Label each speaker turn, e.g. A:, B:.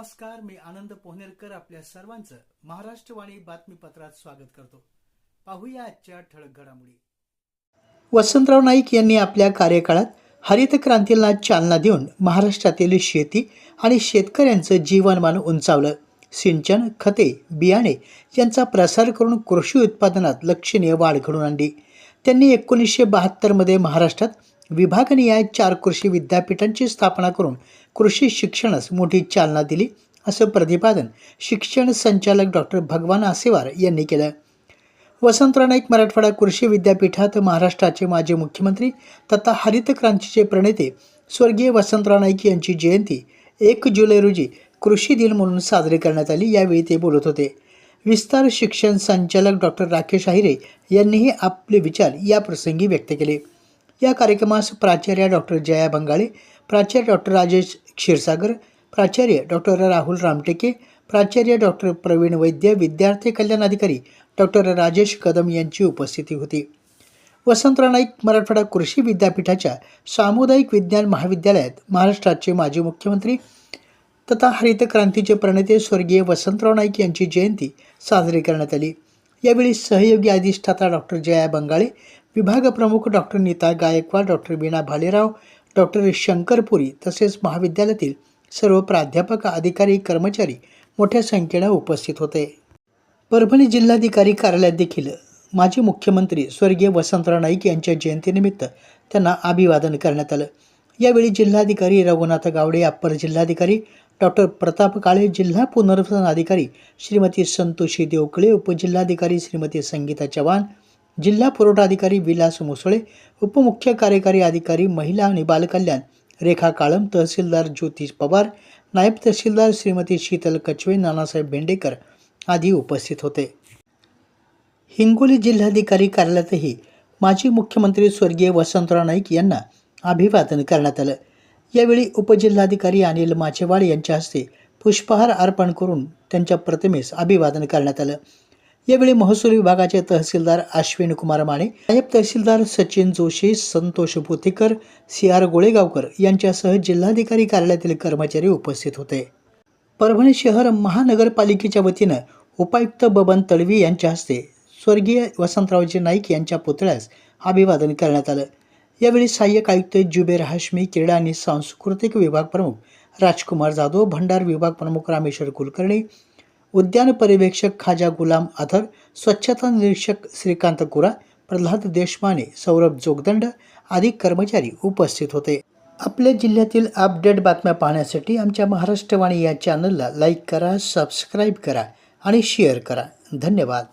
A: नमस्कार मी आनंद पोहनेरकर आपल्या सर्वांचं महाराष्ट्रवाणी बातमीपत्रात स्वागत करतो. पाहूया आजच्या ठळक घडामोडी. वसंतराव नाईक यांनी आपल्या कार्यकाळात हरित क्रांतीला चालना देऊन महाराष्ट्रातील शेती आणि शेतकऱ्यांचं जीवनमान उंचावलं. सिंचन खते बियाणे यांचा प्रसार करून कृषी उत्पादनात लक्षणीय वाढ घडून आणली. त्यांनी एकोणीसशे बहात्तरमध्ये महाराष्ट्रात विभागनिहाय चार कृषी विद्यापीठांची स्थापना करून कृषी शिक्षणास मोठी चालना दिली असं प्रतिपादन शिक्षण संचालक डॉक्टर भगवान आसेवार यांनी केलं. वसंतराव नाईक मराठवाडा कृषी विद्यापीठात महाराष्ट्राचे माजी मुख्यमंत्री तथा हरित क्रांतीचे प्रणेते स्वर्गीय वसंतराव नाईक यांची जयंती एक जुलै रोजी कृषी दिन म्हणून साजरी करण्यात आली यावेळी ते बोलत होते. विस्तार शिक्षण संचालक डॉक्टर राकेश आहिरे यांनीही आपले विचार या प्रसंगी व्यक्त केले. या कार्यक्रमास प्राचार्य डॉक्टर जया बंगाळे प्राचार्य डॉक्टर राजेश क्षीरसागर प्राचार्य डॉक्टर राहुल रामटेके प्राचार्य डॉक्टर प्रवीण वैद्य विद्यार्थी कल्याण अधिकारी डॉक्टर राजेश कदम यांची उपस्थिती होती. वसंतराव नाईक मराठवाडा कृषी विद्यापीठाच्या सामुदायिक विज्ञान महाविद्यालयात महाराष्ट्राचे माजी मुख्यमंत्री तथा हरित क्रांतीचे प्रणेते स्वर्गीय वसंतराव नाईक यांची जयंती साजरी करण्यात आली. यावेळी सहयोगी अधिष्ठाता डॉक्टर जया बंगाळे विभाग प्रमुख doctor Nita Gaikwad doctor Veena Bhalerao doctor Shankarpuri तसेच महाविद्यालयातील सर्व प्राध्यापक अधिकारी कर्मचारी मोठ्या संख्येनं उपस्थित होते. परभणी जिल्हाधिकारी कार्यालयात देखील माजी मुख्यमंत्री स्वर्गीय वसंतराव नाईक यांच्या जयंतीनिमित्त त्यांना अभिवादन करण्यात आलं. यावेळी जिल्हाधिकारी रघुनाथ गावडे अप्पर जिल्हाधिकारी डॉक्टर प्रताप काळे जिल्हा पुनर्वसन अधिकारी श्रीमती संतोषी देवकळे उपजिल्हाधिकारी श्रीमती संगीता चव्हाण जिल्हा पुरवठा अधिकारी विलास मुसळे उपमुख्य कार्यकारी अधिकारी महिला आणि बालकल्याण रेखा काळम तहसीलदार ज्योतिष पवार नायब तहसीलदार श्रीमती शीतल कचवे नानासाहेब बेंडेकर आदी उपस्थित होते. हिंगोली जिल्हाधिकारी कार्यालयातही माजी मुख्यमंत्री स्वर्गीय वसंतराव नाईक यांना अभिवादन करण्यात आलं. यावेळी उपजिल्हाधिकारी अनिल माचेवाड यांच्या हस्ते पुष्पहार अर्पण करून त्यांच्या प्रतिमेस अभिवादन करण्यात आलं. यावेळी महसूल विभागाचे तहसीलदार अश्विन कुमार माने नायब तहसीलदार सचिन जोशी संतोष पुथेकर सी आर गोळेगावकर यांच्यासह जिल्हाधिकारी कार्यालयातील कर्मचारी उपस्थित होते. परभणी शहर महानगरपालिकेच्या वतीनं उपायुक्त बबन तडवी यांच्या हस्ते स्वर्गीय वसंतरावजी नाईक यांच्या पुतळ्यास अभिवादन करण्यात आलं. यावेळी सहाय्यक आयुक्त जुबेर हाशमी क्रीडा आणि सांस्कृतिक विभाग प्रमुख राजकुमार जाधव भंडार विभाग प्रमुख रामेश्वर कुलकर्णी उद्यान पर्यवेक्षक खाजा गुलाम आधर स्वच्छता निरीक्षक श्रीकांत कुरा प्रल्हाद देशमाने सौरभ जोगदंड आदी कर्मचारी उपस्थित होते. आपल्या जिल्ह्यातील अपडेट बातम्या पाहण्यासाठी आमच्या महाराष्ट्रवाणी या चॅनलला लाईक करा सबस्क्राईब करा आणि शेअर करा. धन्यवाद.